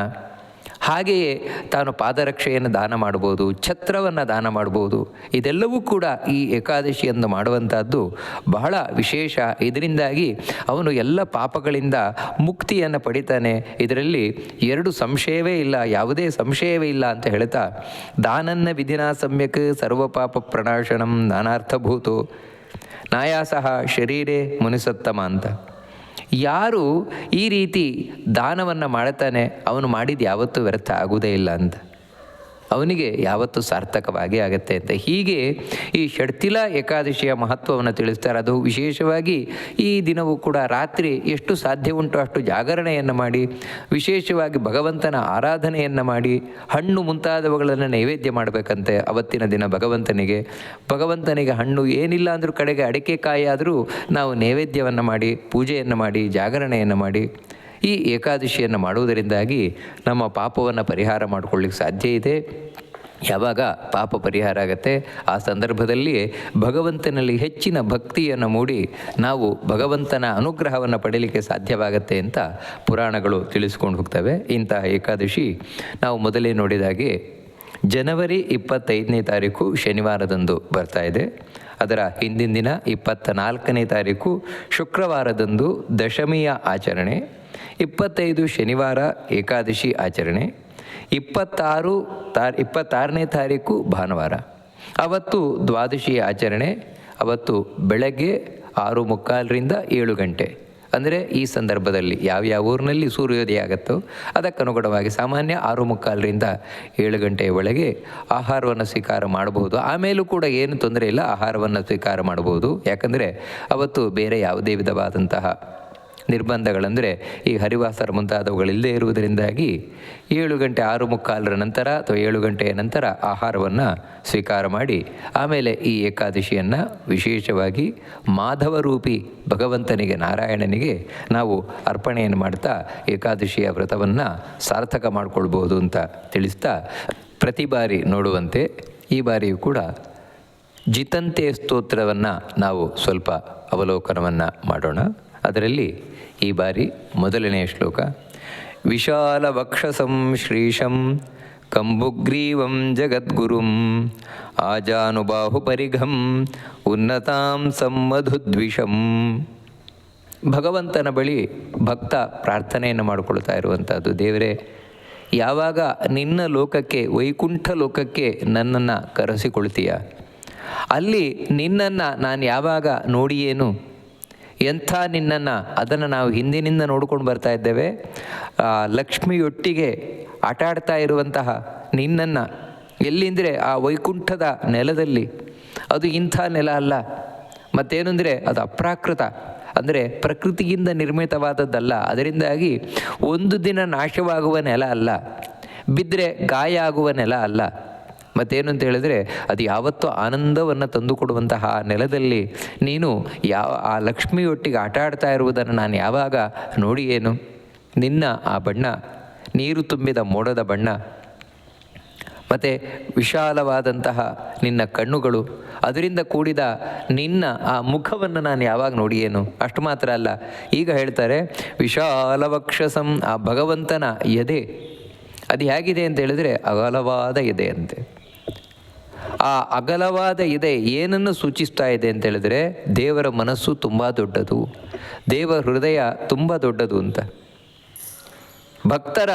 Speaker 1: ಹಾಗೆಯೇ ತಾನು ಪಾದರಕ್ಷೆಯನ್ನು ದಾನ ಮಾಡ್ಬೋದು ಛತ್ರವನ್ನು ದಾನ ಮಾಡ್ಬೋದು ಇದೆಲ್ಲವೂ ಕೂಡ ಈ ಏಕಾದಶಿಯನ್ನು ಮಾಡುವಂಥದ್ದು ಬಹಳ ವಿಶೇಷ. ಇದರಿಂದಾಗಿ ಅವನು ಎಲ್ಲ ಪಾಪಗಳಿಂದ ಮುಕ್ತಿಯನ್ನು ಪಡಿತಾನೆ. ಇದರಲ್ಲಿ ಎರಡು ಸಂಶಯವೇ ಇಲ್ಲ, ಯಾವುದೇ ಸಂಶಯವೇ ಇಲ್ಲ ಅಂತ ಹೇಳ್ತಾ, ದಾನನ್ನ ವಿಧಿನ ಸಮ್ಯಕ್ ಸರ್ವ ಪಾಪ ಪ್ರಣಾಶನಂ ನಾನಾರ್ಥಭೂತು. ನಾಯಾಸಹ ಶರೀರೇ ಮುನಿಸತ್ತಮ ಅಂತ. ಯಾರು ಈ ರೀತಿ ದಾನವನ್ನು ಮಾಡ್ತಾನೆ ಅವನು ಮಾಡಿದ ಯಾವತ್ತೂ ವ್ಯರ್ಥ ಆಗುವುದೇ ಇಲ್ಲ ಅಂತ ಅವನಿಗೆ ಯಾವತ್ತೂ ಸಾರ್ಥಕವಾಗಿ ಆಗುತ್ತೆ ಅಂತ. ಹೀಗೆ ಈ ಷಡ್ತಿಲ ಏಕಾದಶಿಯ ಮಹತ್ವವನ್ನು ತಿಳಿಸ್ತಾರೆ. ಅದು ವಿಶೇಷವಾಗಿ ಈ ದಿನವೂ ಕೂಡ ರಾತ್ರಿ ಎಷ್ಟು ಸಾಧ್ಯ ಉಂಟು ಅಷ್ಟು ಜಾಗರಣೆಯನ್ನು ಮಾಡಿ, ವಿಶೇಷವಾಗಿ ಭಗವಂತನ ಆರಾಧನೆಯನ್ನು ಮಾಡಿ, ಹಣ್ಣು ಮುಂತಾದವುಗಳನ್ನು ನೈವೇದ್ಯ ಮಾಡಬೇಕಂತೆ ಅವತ್ತಿನ ದಿನ ಭಗವಂತನಿಗೆ. ಭಗವಂತನಿಗೆ ಹಣ್ಣು ಏನಿಲ್ಲ ಅಂದರೂ ಕಡೆಗೆ ಅಡಿಕೆಕಾಯಿ ಆದರೂ ನಾವು ನೈವೇದ್ಯವನ್ನು ಮಾಡಿ, ಪೂಜೆಯನ್ನು ಮಾಡಿ, ಜಾಗರಣೆಯನ್ನು ಮಾಡಿ. ಈ ಏಕಾದಶಿಯನ್ನು ಮಾಡುವುದರಿಂದಾಗಿ ನಮ್ಮ ಪಾಪವನ್ನು ಪರಿಹಾರ ಮಾಡಿಕೊಳ್ಳಿಕ್ಕೆ ಸಾಧ್ಯ ಇದೆ. ಯಾವಾಗ ಪಾಪ ಪರಿಹಾರ ಆಗತ್ತೆ, ಆ ಸಂದರ್ಭದಲ್ಲಿ ಭಗವಂತನಲ್ಲಿ ಹೆಚ್ಚಿನ ಭಕ್ತಿಯನ್ನು ಮೂಡಿ ನಾವು ಭಗವಂತನ ಅನುಗ್ರಹವನ್ನು ಪಡೀಲಿಕ್ಕೆ ಸಾಧ್ಯವಾಗತ್ತೆ ಅಂತ ಪುರಾಣಗಳು ತಿಳಿಸ್ಕೊಂಡು ಹೋಗ್ತವೆ. ಇಂತಹ ಏಕಾದಶಿ ನಾವು ಮೊದಲೇ ನೋಡಿದಾಗೆ ಜನವರಿ ಇಪ್ಪತ್ತೈದನೇ ತಾರೀಕು ಶನಿವಾರದಂದು ಬರ್ತಾ ಇದೆ. ಅದರ ಹಿಂದಿನ ದಿನ ಇಪ್ಪತ್ತ ನಾಲ್ಕನೇ ತಾರೀಕು ಶುಕ್ರವಾರದಂದು ದಶಮಿಯ ಆಚರಣೆ. ಇಪ್ಪತ್ತೈದು ಶನಿವಾರ ಏಕಾದಶಿ ಆಚರಣೆ, ಇಪ್ಪತ್ತಾರು ತಾರ್, ಇಪ್ಪತ್ತಾರನೇ ತಾರೀಕು ಭಾನುವಾರ. ಅವತ್ತು ದ್ವಾದಶಿ ಆಚರಣೆ, ಅವತ್ತು ಬೆಳಗ್ಗೆ ಆರು ಮುಕ್ಕಾಲರಿಂದ ಏಳು ಗಂಟೆ. ಅಂದರೆ ಈ ಸಂದರ್ಭದಲ್ಲಿ ಯಾವ್ಯಾವ ಊರಿನಲ್ಲಿ ಸೂರ್ಯೋದಯ ಆಗುತ್ತೋ ಅದಕ್ಕನುಗುಣವಾಗಿ ಸಾಮಾನ್ಯ ಆರು ಮುಕ್ಕಾಲರಿಂದ ಏಳು ಗಂಟೆಯ ಒಳಗೆ ಆಹಾರವನ್ನು ಸ್ವೀಕಾರ ಮಾಡಬಹುದು. ಆಮೇಲೂ ಕೂಡ ಏನು ತೊಂದರೆ ಇಲ್ಲ, ಆಹಾರವನ್ನು ಸ್ವೀಕಾರ ಮಾಡಬಹುದು. ಯಾಕಂದರೆ ಅವತ್ತು ಬೇರೆ ಯಾವುದೇ ವಿಧವಾದಂತಹ ನಿರ್ಬಂಧಗಳಂದರೆ ಈ ಹರಿವಾಸರ ಮುಂತಾದವುಗಳಿಲ್ಲದೇ ಇರುವುದರಿಂದಾಗಿ ಏಳು ಗಂಟೆ ಆರು ಮುಕ್ಕಾಲರ ನಂತರ ಅಥವಾ ಏಳು ಗಂಟೆಯ ನಂತರ ಆಹಾರವನ್ನು ಸ್ವೀಕಾರ ಮಾಡಿ, ಆಮೇಲೆ ಈ ಏಕಾದಶಿಯನ್ನು ವಿಶೇಷವಾಗಿ ಮಾಧವರೂಪಿ ಭಗವಂತನಿಗೆ, ನಾರಾಯಣನಿಗೆ ನಾವು ಅರ್ಪಣೆಯನ್ನು ಮಾಡ್ತಾ ಏಕಾದಶಿಯ ವ್ರತವನ್ನು ಸಾರ್ಥಕ ಮಾಡಿಕೊಳ್ಬೋದು ಅಂತ ತಿಳಿಸ್ತಾ ಪ್ರತಿ ಬಾರಿ ನೋಡುವಂತೆ ಈ ಬಾರಿಯೂ ಕೂಡ ಜಿತಂತೆ ಸ್ತೋತ್ರವನ್ನು ನಾವು ಸ್ವಲ್ಪ ಅವಲೋಕನವನ್ನು ಮಾಡೋಣ. ಅದರಲ್ಲಿ ಈ ಬಾರಿ ಮೊದಲನೆಯ ಶ್ಲೋಕ. ವಿಶಾಲ ವಕ್ಷಸಂ ಶ್ರೀಶಂ ಕಂಬುಗ್ರೀವಂ ಜಗದ್ಗುರುಂ ಆಜಾನುಬಾಹು ಪರಿಘಂ ಉನ್ನತಾಂ ಸಮ್ಮಧುದ್ವಿಷಂ ಭಗವಂತನ ಬಳಿ ಭಕ್ತ ಪ್ರಾರ್ಥನೆಯನ್ನು ಮಾಡಿಕೊಳ್ತಾ ಇರುವಂಥದ್ದು ದೇವರೇ, ಯಾವಾಗ ನಿನ್ನ ಲೋಕಕ್ಕೆ, ವೈಕುಂಠ ಲೋಕಕ್ಕೆ ನನ್ನನ್ನು ಕರೆಸಿಕೊಳ್ತೀಯ? ಅಲ್ಲಿ ನಿನ್ನನ್ನು ನಾನು ಯಾವಾಗ ನೋಡಿಯೇನು? ಎಂಥ ನಿನ್ನನ್ನು, ಅದನ್ನು ನಾವು ಹಿಂದಿನಿಂದ ನೋಡ್ಕೊಂಡು ಬರ್ತಾ ಇದ್ದೇವೆ. ಲಕ್ಷ್ಮಿಯೊಟ್ಟಿಗೆ ಆಟ ಆಡ್ತಾ ಇರುವಂತಹ ನಿನ್ನನ್ನು ಎಲ್ಲಿಂದರೆ ಆ ವೈಕುಂಠದ ನೆಲದಲ್ಲಿ. ಅದು ಇಂಥ ನೆಲ ಅಲ್ಲ. ಮತ್ತೇನೆಂದರೆ ಅದು ಅಪ್ರಾಕೃತ. ಅಂದರೆ ಪ್ರಕೃತಿಯಿಂದ ನಿರ್ಮಿತವಾದದ್ದಲ್ಲ. ಅದರಿಂದಾಗಿ ಒಂದು ದಿನ ನಾಶವಾಗುವ ನೆಲ ಅಲ್ಲ. ಬಿದ್ದರೆ ಗಾಯ ಆಗುವ ನೆಲ ಅಲ್ಲ. ಮತ್ತೇನು ಅಂತ ಹೇಳಿದ್ರೆ, ಅದು ಯಾವತ್ತೂ ಆನಂದವನ್ನು ತಂದುಕೊಡುವಂತಹ ನೆಲದಲ್ಲಿ ನೀನು ಯಾವ, ಆ ಲಕ್ಷ್ಮಿಯೊಟ್ಟಿಗೆ ಆಟ ಆಡ್ತಾ ಇರುವುದನ್ನು ನಾನು ಯಾವಾಗ ನೋಡಿ ಏನು ನಿನ್ನ ಆ ಬಣ್ಣ, ನೀರು ತುಂಬಿದ ಮೋಡದ ಬಣ್ಣ, ಮತ್ತು ವಿಶಾಲವಾದಂತಹ ನಿನ್ನ ಕಣ್ಣುಗಳು, ಅದರಿಂದ ಕೂಡಿದ ನಿನ್ನ ಆ ಮುಖವನ್ನು ನಾನು ಯಾವಾಗ ನೋಡಿಯೇನು? ಅಷ್ಟು ಮಾತ್ರ ಅಲ್ಲ. ಈಗ ಹೇಳ್ತಾರೆ ವಿಶಾಲವಕ್ಷಸಂ ಆ ಭಗವಂತನ ಎದೆ. ಅದು ಹೇಗಿದೆ ಅಂತ ಹೇಳಿದರೆ, ಅಗಲವಾದ ಎದೆ ಅಂತೆ. ಆ ಅಗಲವಾದ ಇದೆ ಏನನ್ನು ಸೂಚಿಸ್ತಾ ಇದೆ ಅಂತ ಹೇಳಿದ್ರೆ ದೇವರ ಮನಸ್ಸು ತುಂಬ ದೊಡ್ಡದು ದೇವ ಹೃದಯ ತುಂಬ ದೊಡ್ಡದು ಅಂತ. ಭಕ್ತರ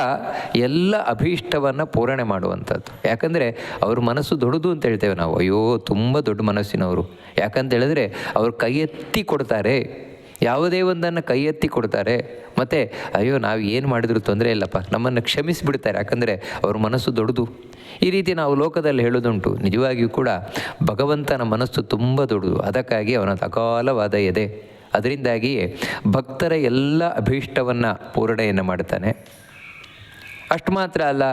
Speaker 1: ಎಲ್ಲ ಅಭೀಷ್ಟವನ್ನು ಪೂರಣೆ ಮಾಡುವಂಥದ್ದು. ಯಾಕಂದರೆ ಅವ್ರ ಮನಸ್ಸು ದೊಡ್ಡದು ಅಂತ ಹೇಳ್ತೇವೆ ನಾವು. ಅಯ್ಯೋ, ತುಂಬ ದೊಡ್ಡ ಮನಸ್ಸಿನವರು. ಯಾಕಂತ ಹೇಳಿದ್ರೆ ಅವ್ರು ಕೈ ಎತ್ತಿ ಕೊಡ್ತಾರೆ. ಯಾವುದೇ ಒಂದನ್ನು ಕೈ ಎತ್ತಿ ಕೊಡ್ತಾರೆ. ಮತ್ತು, ಅಯ್ಯೋ, ನಾವು ಏನು ಮಾಡಿದ್ರು ತೊಂದರೆ ಇಲ್ಲಪ್ಪ. ನಮ್ಮನ್ನು ಕ್ಷಮಿಸಿಬಿಡ್ತಾರೆ. ಯಾಕಂದರೆ ಅವ್ರ ಮನಸ್ಸು ದೊಡ್ಡದು. ಈ ರೀತಿ ನಾವು ಲೋಕದಲ್ಲಿ ಹೇಳೋದುಂಟು ನಿಜವಾಗಿಯೂ ಕೂಡ ಭಗವಂತನ ಮನಸ್ಸು ತುಂಬ ದೊಡ್ಡದು. ಅದಕ್ಕಾಗಿ ಅವನ ಅಕಾಲವಾದ ಎದೆ. ಅದರಿಂದಾಗಿಯೇ ಭಕ್ತರ ಎಲ್ಲ ಅಭೀಷ್ಟವನ್ನು ಪೂರಣೆಯನ್ನು ಮಾಡ್ತಾನೆ. ಅಷ್ಟು ಮಾತ್ರ ಅಲ್ಲ,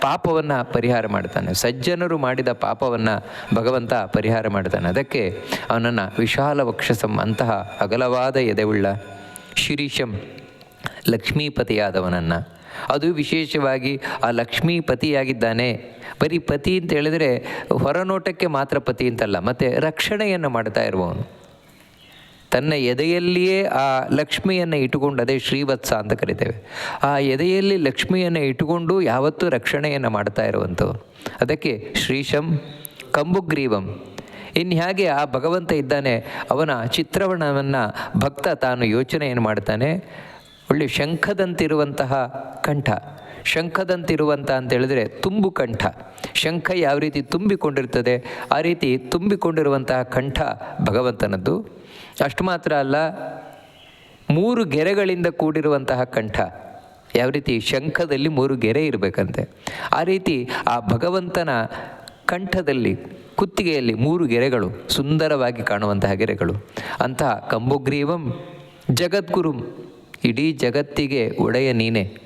Speaker 1: ಪಾಪವನ್ನು ಪರಿಹಾರ ಮಾಡ್ತಾನೆ. ಸಜ್ಜನರು ಮಾಡಿದ ಪಾಪವನ್ನು ಭಗವಂತ ಪರಿಹಾರ ಮಾಡ್ತಾನೆ. ಅದಕ್ಕೆ ಅವನನ್ನು ವಿಶಾಲ ವಕ್ಷಸಂ, ಅಂತಹ ಅಗಲವಾದ ಎದೆವುಳ್ಳ ಶಿರೀಶಂ ಲಕ್ಷ್ಮೀಪತಿಯಾದವನನ್ನು. ಅದು ವಿಶೇಷವಾಗಿ ಆ ಲಕ್ಷ್ಮೀ ಪತಿಯಾಗಿದ್ದಾನೆ ಬರೀ ಪತಿ ಅಂತ ಹೇಳಿದರೆ ಹೊರನೋಟಕ್ಕೆ ಮಾತ್ರ ಪತಿ ಅಂತಲ್ಲ, ಮತ್ತು ರಕ್ಷಣೆಯನ್ನು ಮಾಡ್ತಾ ಇರುವವನು. ತನ್ನ ಎದೆಯಲ್ಲಿಯೇ ಆ ಲಕ್ಷ್ಮಿಯನ್ನು ಇಟ್ಟುಕೊಂಡು, ಅದೇ ಶ್ರೀವತ್ಸ ಅಂತ ಕರಿತೇವೆ. ಆ ಎದೆಯಲ್ಲಿ ಲಕ್ಷ್ಮಿಯನ್ನು ಇಟ್ಟುಕೊಂಡು ಯಾವತ್ತೂ ರಕ್ಷಣೆಯನ್ನು ಮಾಡ್ತಾ ಇರುವಂಥವು ಅದಕ್ಕೆ ಶ್ರೀಶಂ, ಕಂಬುಗ್ರೀವಂ. ಇನ್ನು ಹೇಗೆ ಆ ಭಗವಂತ ಇದ್ದಾನೆ, ಅವನ ಚಿತ್ರವಣವನ್ನು ಭಕ್ತ ತಾನು ಯೋಚನೆಯನ್ನು ಮಾಡ್ತಾನೆ. ಒಳ್ಳೆ ಶಂಖದಂತಿರುವಂತಹ ಕಂಠ. ಶಂಖದಂತಿರುವಂಥ ಅಂತ ಹೇಳಿದ್ರೆ ತುಂಬು ಕಂಠ. ಶಂಖ ಯಾವ ರೀತಿ ತುಂಬಿಕೊಂಡಿರ್ತದೆ, ಆ ರೀತಿ ತುಂಬಿಕೊಂಡಿರುವಂತಹ ಕಂಠ ಭಗವಂತನದ್ದು. ಅಷ್ಟು ಮಾತ್ರ ಅಲ್ಲ, ಮೂರು ಗೆರೆಗಳಿಂದ ಕೂಡಿರುವಂತಹ ಕಂಠ. ಯಾವ ರೀತಿ ಶಂಖದಲ್ಲಿ ಮೂರು ಗೆರೆ ಇರಬೇಕಂತೆ. ಆ ರೀತಿ ಆ ಭಗವಂತನ ಕಂಠದಲ್ಲಿ, ಕುತ್ತಿಗೆಯಲ್ಲಿ ಮೂರು ಗೆರೆಗಳು, ಸುಂದರವಾಗಿ ಕಾಣುವಂತಹ ಗೆರೆಗಳು. ಅಂತಹ ಕಂಬುಗ್ರೀವಂ ಜಗದ್ಗುರುಂ, ಇಡೀ ಜಗತ್ತಿಗೆ ಒಡೆಯ ನೀನೆ.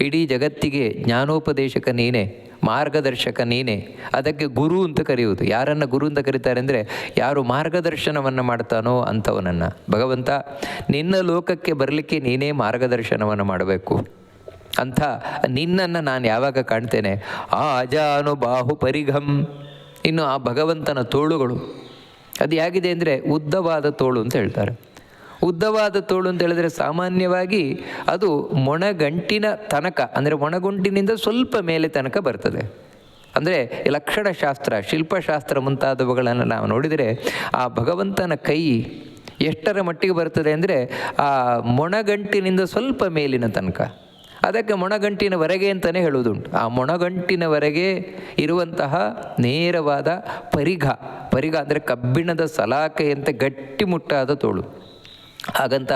Speaker 1: ಇಡೀ ಜಗತ್ತಿಗೆ ಜ್ಞಾನೋಪದೇಶಕ ನೀನೆ. ಮಾರ್ಗದರ್ಶಕ ನೀನೇ. ಅದಕ್ಕೆ ಗುರು ಅಂತ ಕರೆಯುವುದು. ಯಾರನ್ನು ಗುರು ಅಂತ ಕರೀತಾರೆ ಅಂದರೆ ಯಾರು ಮಾರ್ಗದರ್ಶನವನ್ನು ಮಾಡ್ತಾನೋ ಅಂಥವನನ್ನು. ಭಗವಂತ, ನಿನ್ನ ಲೋಕಕ್ಕೆ ಬರಲಿಕ್ಕೆ ನೀನೇ ಮಾರ್ಗದರ್ಶನವನ್ನು ಮಾಡಬೇಕು. ಅಂಥ ನಿನ್ನನ್ನು ನಾನು ಯಾವಾಗ ಕಾಣ್ತೇನೆ? ಆ ಅಜಾನು ಬಾಹು ಪರಿಘಂ. ಇನ್ನು ಆ ಭಗವಂತನ ತೋಳುಗಳು. ಅದು ಹೇಗಿದೆ ಅಂದರೆ ಉದ್ದವಾದ ತೋಳು ಅಂತ ಹೇಳ್ತಾರೆ. ಉದ್ದವಾದ ತೋಳು ಅಂತ ಹೇಳಿದ್ರೆ ಸಾಮಾನ್ಯವಾಗಿ ಅದು ಮೊಣಗಂಟಿನ ತನಕ, ಅಂದರೆ ಮೊಣಗುಂಟಿನಿಂದ ಸ್ವಲ್ಪ ಮೇಲೆ ತನಕ ಬರ್ತದೆ. ಅಂದರೆ ಲಕ್ಷಣಶಾಸ್ತ್ರ, ಶಿಲ್ಪಶಾಸ್ತ್ರ ಮುಂತಾದವುಗಳನ್ನು ನಾವು ನೋಡಿದರೆ ಆ ಭಗವಂತನ ಕೈ ಎಷ್ಟರ ಮಟ್ಟಿಗೆ ಬರ್ತದೆ ಅಂದರೆ ಆ ಮೊಣಗಂಟಿನಿಂದ ಸ್ವಲ್ಪ ಮೇಲಿನ ತನಕ. ಅದಕ್ಕೆ ಮೊಣಗಂಟಿನವರೆಗೆ ಅಂತಲೇ ಹೇಳುವುದುಂಟು. ಆ ಮೊಣಗಂಟಿನವರೆಗೆ ಇರುವಂತಹ ನೇರವಾದ ಪರಿಘ ಪರಿಘ ಅಂದರೆ ಕಬ್ಬಿಣದ ಸಲಾಕೆಯಂತೆ ಗಟ್ಟಿಮುಟ್ಟಾದ ತೋಳು. ಹಾಗಂತ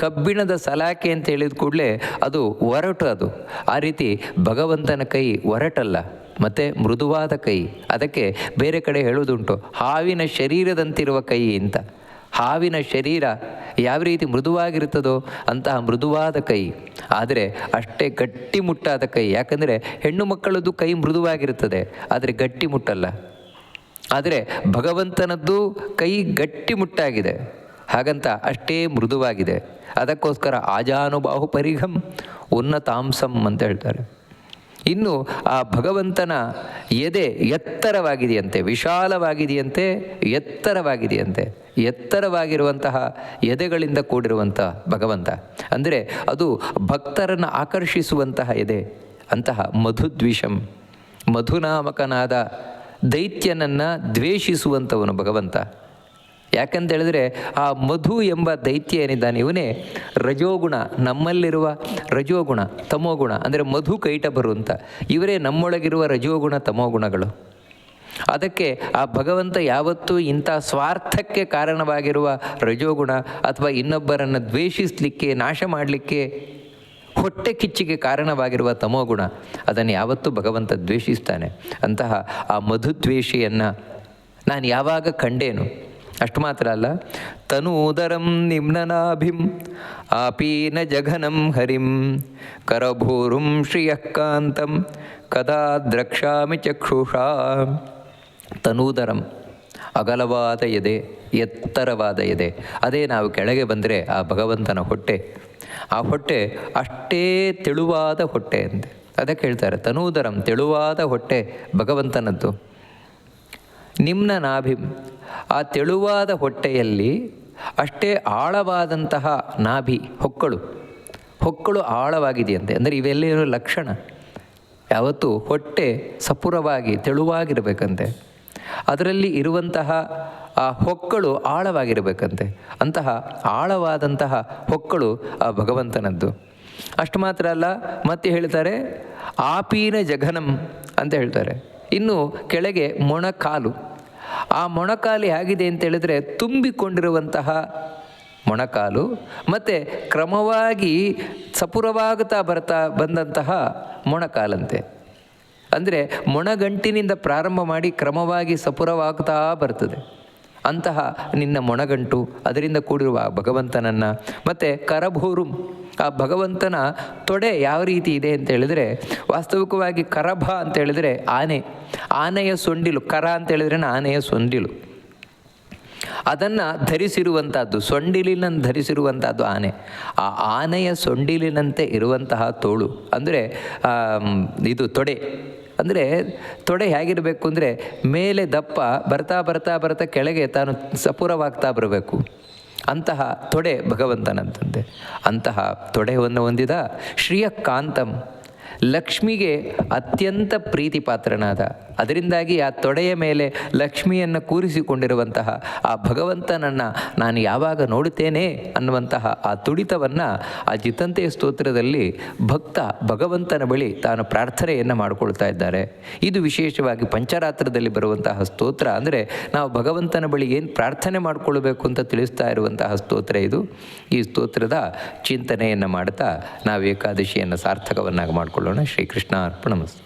Speaker 1: ಕಬ್ಬಿಣದ ಸಲಾಕೆ ಅಂತ ಹೇಳಿದ ಕೂಡಲೇ ಅದು ಒರಟು ಅದು. ಆ ರೀತಿ ಭಗವಂತನ ಕೈ ಒರಟಲ್ಲ, ಮತ್ತು ಮೃದುವಾದ ಕೈ. ಅದಕ್ಕೆ ಬೇರೆ ಕಡೆ ಹೇಳುವುದುಂಟು, ಹಾವಿನ ಶರೀರದಂತಿರುವ ಕೈ ಅಂತ. ಹಾವಿನ ಶರೀರ ಯಾವ ರೀತಿ ಮೃದುವಾಗಿರುತ್ತದೋ ಅಂತಹ ಮೃದುವಾದ ಕೈ. ಆದರೆ ಅಷ್ಟೇ ಗಟ್ಟಿಮುಟ್ಟಾದ ಕೈ. ಯಾಕಂದರೆ ಹೆಣ್ಣು ಮಕ್ಕಳದ್ದು ಕೈ ಮೃದುವಾಗಿರುತ್ತದೆ, ಆದರೆ ಗಟ್ಟಿಮುಟ್ಟಲ್ಲ ಆದರೆ ಭಗವಂತನದ್ದು ಕೈ ಗಟ್ಟಿಮುಟ್ಟಾಗಿದೆ ಹಾಗಂತ ಅಷ್ಟೇ ಮೃದುವಾಗಿದೆ. ಅದಕ್ಕೋಸ್ಕರ ಆಜಾನುಬಾಹು ಪರಿಘಂ ಉನ್ನತಾಂಸಂ ಅಂತ ಹೇಳ್ತಾರೆ. ಇನ್ನು ಆ ಭಗವಂತನ ಎದೆ ಎತ್ತರವಾಗಿದೆಯಂತೆ, ವಿಶಾಲವಾಗಿದೆಯಂತೆ, ಎತ್ತರವಾಗಿದೆಯಂತೆ, ಎತ್ತರವಾಗಿರುವಂತಹ ಎದೆಗಳಿಂದ ಕೂಡಿರುವಂಥ ಭಗವಂತ. ಅಂದರೆ ಅದು ಭಕ್ತರನ್ನು ಆಕರ್ಷಿಸುವಂತಹ ಎದೆ, ಅಂತಹ ಮಧುದ್ವಿಷಂ, ಮಧುನಾಮಕನಾದ ದೈತ್ಯನನ್ನು ದ್ವೇಷಿಸುವಂಥವನು ಭಗವಂತ. ಯಾಕಂತ ಹೇಳಿದ್ರೆ ಆ ಮಧು ಎಂಬ ದೈತ್ಯ ಏನಿದ್ದಾನೆ ಇವನೇ? ರಜೋಗುಣ, ನಮ್ಮಲ್ಲಿರುವ ರಜೋಗುಣ, ತಮೋಗುಣ, ಅಂದರೆ ಮಧು ಕೈಟ ಬರುವಂತ ಇವರೇ ನಮ್ಮೊಳಗಿರುವ ರಜೋಗುಣ, ತಮೋಗುಣಗಳು. ಅದಕ್ಕೆ ಆ ಭಗವಂತ ಯಾವತ್ತೂ ಇಂಥ ಸ್ವಾರ್ಥಕ್ಕೆ ಕಾರಣವಾಗಿರುವ ರಜೋಗುಣ ಅಥವಾ ಇನ್ನೊಬ್ಬರನ್ನು ದ್ವೇಷಿಸಲಿಕ್ಕೆ, ನಾಶ ಮಾಡಲಿಕ್ಕೆ ಹೊಟ್ಟೆ ಕಿಚ್ಚಿಗೆ ಕಾರಣವಾಗಿರುವ ತಮೋಗುಣ, ಅದನ್ನು ಯಾವತ್ತೂ ಭಗವಂತ ದ್ವೇಷಿಸ್ತಾನೆ. ಅಂತಹ ಆ ಮಧುದ್ವೇಷಿಯನ್ನು ನಾನು ಯಾವಾಗ ಕಂಡೇನು? ಅಷ್ಟು ಮಾತ್ರ ಅಲ್ಲ. ತನೂದರಂ ನಿಮ್ನನಾಭಿಂ, ಆಪೀನ ಜಘನಂ ಹರಿಂ, ಕರಭೂರುಂ ಶ್ರಿಯಃಕಾಂತಂ ಕದಾ ದ್ರಕ್ಷಾಮಿ ಚಕ್ಷುಷಾ. ತನೂದರಂ, ಅಗಲವಾದ ಎದೆ, ಎತ್ತರವಾದ ಎದೆ. ಅದೇ ನಾವು ಕೆಳಗೆ ಬಂದರೆ ಆ ಭಗವಂತನ ಹೊಟ್ಟೆ. ಆ ಹೊಟ್ಟೆ ಅಷ್ಟೇ ತೆಳುವಾದ ಹೊಟ್ಟೆ ಅಂತೆ. ಅದಕ್ಕೆ ಹೇಳ್ತಾರೆ, ತನೂದರಂ ತೆಳುವಾದ ಹೊಟ್ಟೆ ಭಗವಂತನದ್ದು. ನಿಮ್ನ ನಾಭಿ, ಆ ತೆಳುವಾದ ಹೊಟ್ಟೆಯಲ್ಲಿ ಅಷ್ಟೇ ಆಳವಾದಂತಹ ನಾಭಿ ಹೊಕ್ಕಳು. ಹೊಕ್ಕಳು ಆಳವಾಗಿದೆಯಂತೆ. ಅಂದರೆ ಇವೆಲ್ಲ ಲಕ್ಷಣ. ಯಾವತ್ತೂ ಹೊಟ್ಟೆ ಸಪುರವಾಗಿ, ತೆಳುವಾಗಿರಬೇಕಂತೆ. ಅದರಲ್ಲಿ ಇರುವಂತಹ ಆ ಹೊಕ್ಕಳು ಆಳವಾಗಿರಬೇಕಂತೆ. ಅಂತಹ ಆಳವಾದಂತಹ ಹೊಕ್ಕಳು ಆ ಭಗವಂತನದ್ದು. ಅಷ್ಟು ಮಾತ್ರ ಅಲ್ಲ, ಮತ್ತೆ ಹೇಳ್ತಾರೆ, ಆಪೀನ ಜಘನಂ ಅಂತ ಹೇಳ್ತಾರೆ. ಇನ್ನು ಕೆಳಗೆ ಮೊಣಕಾಲು. ಆ ಮೊಣಕಾಲು ಹೇಗಿದೆ ಅಂತ ಹೇಳಿದ್ರೆ ತುಂಬಿಕೊಂಡಿರುವಂತಹ ಮೊಣಕಾಲು ಮತ್ತು ಕ್ರಮವಾಗಿ ಸಪುರವಾಗುತ್ತಾ ಬರ್ತಾ ಬಂದಂತಹ ಮೊಣಕಾಲಂತೆ. ಅಂದರೆ ಮೊಣಗಂಟಿನಿಂದ ಪ್ರಾರಂಭ ಮಾಡಿ ಕ್ರಮವಾಗಿ ಸಪುರವಾಗ್ತಾ ಬರ್ತದೆ. ಅಂತಹ ನಿನ್ನ ಮೊಣಗಂಟು ಅದರಿಂದ ಕೂಡಿರುವ ಆ ಭಗವಂತನನ್ನು. ಮತ್ತು ಕರಭೂರುಂ, ಆ ಭಗವಂತನ ತೊಡೆ ಯಾವ ರೀತಿ ಇದೆ ಅಂತ ಹೇಳಿದರೆ, ವಾಸ್ತವಿಕವಾಗಿ ಕರಭ ಅಂತ ಹೇಳಿದರೆ ಆನೆ, ಆನೆಯ ಸೊಂಡಿಲು, ಕರ ಅಂತ ಹೇಳಿದ್ರೆ ಆನೆಯ ಸೊಂಡಿಲು. ಅದನ್ನು ಧರಿಸಿರುವಂಥದ್ದು ಸೊಂಡಿಲಿನನ್ನು ಧರಿಸಿರುವಂಥದ್ದು ಆನೆ. ಆ ಆನೆಯ ಸೊಂಡಿಲಿನಂತೆ ಇರುವಂತಹ ತೋಳು, ಅಂದರೆ ಇದು ತೊಡೆ. ಅಂದರೆ ತೊಡೆ ಹೇಗಿರಬೇಕು ಅಂದರೆ ಮೇಲೆ ದಪ್ಪ ಬರ್ತಾ ಬರ್ತಾ ಬರ್ತಾ ಕೆಳಗೆ ತಾನು ಸಪೂರವಾಗ್ತಾ ಬರಬೇಕು. ಅಂತಹ ತೊಡೆ ಭಗವಂತನಂತಂದೆ ಅಂತಹ ತೊಡೆಯನ್ನು ಹೊಂದಿದ ಶ್ರೀಯ ಕಾಂತಂ ಲಕ್ಷ್ಮಿಗೆ ಅತ್ಯಂತ ಪ್ರೀತಿ ಪಾತ್ರನಾದ ಅದರಿಂದಾಗಿ ಆ ತೊಡೆಯ ಮೇಲೆ ಲಕ್ಷ್ಮಿಯನ್ನು ಕೂರಿಸಿಕೊಂಡಿರುವಂತಹ ಆ ಭಗವಂತನನ್ನು ನಾನು ಯಾವಾಗ ನೋಡುತ್ತೇನೆ ಅನ್ನುವಂತಹ ಆ ತುಡಿತವನ್ನು ಆ ಜಿತಂತೆಯ ಸ್ತೋತ್ರದಲ್ಲಿ ಭಕ್ತ ಭಗವಂತನ ಬಳಿ ತಾನು ಪ್ರಾರ್ಥನೆಯನ್ನು ಮಾಡಿಕೊಳ್ತಾ ಇದ್ದಾರೆ. ಇದು ವಿಶೇಷವಾಗಿ ಪಂಚರಾತ್ರದಲ್ಲಿ ಬರುವಂತಹ ಸ್ತೋತ್ರ. ಅಂದರೆ ನಾವು ಭಗವಂತನ ಬಳಿ ಏನು ಪ್ರಾರ್ಥನೆ ಮಾಡಿಕೊಳ್ಬೇಕು ಅಂತ ತಿಳಿಸ್ತಾ ಇರುವಂತಹ ಸ್ತೋತ್ರ ಇದು. ಈ ಸ್ತೋತ್ರದ ಚಿಂತನೆಯನ್ನು ಮಾಡ್ತಾ ನಾವು ಏಕಾದಶಿಯನ್ನು ಸಾರ್ಥಕವನ್ನಾಗಿ ಮಾಡಿಕೊಳ್ಳೋಣ. உள்ளன ஸ்ரீ கிருஷ்ணா அர்ப்பணமஸ்து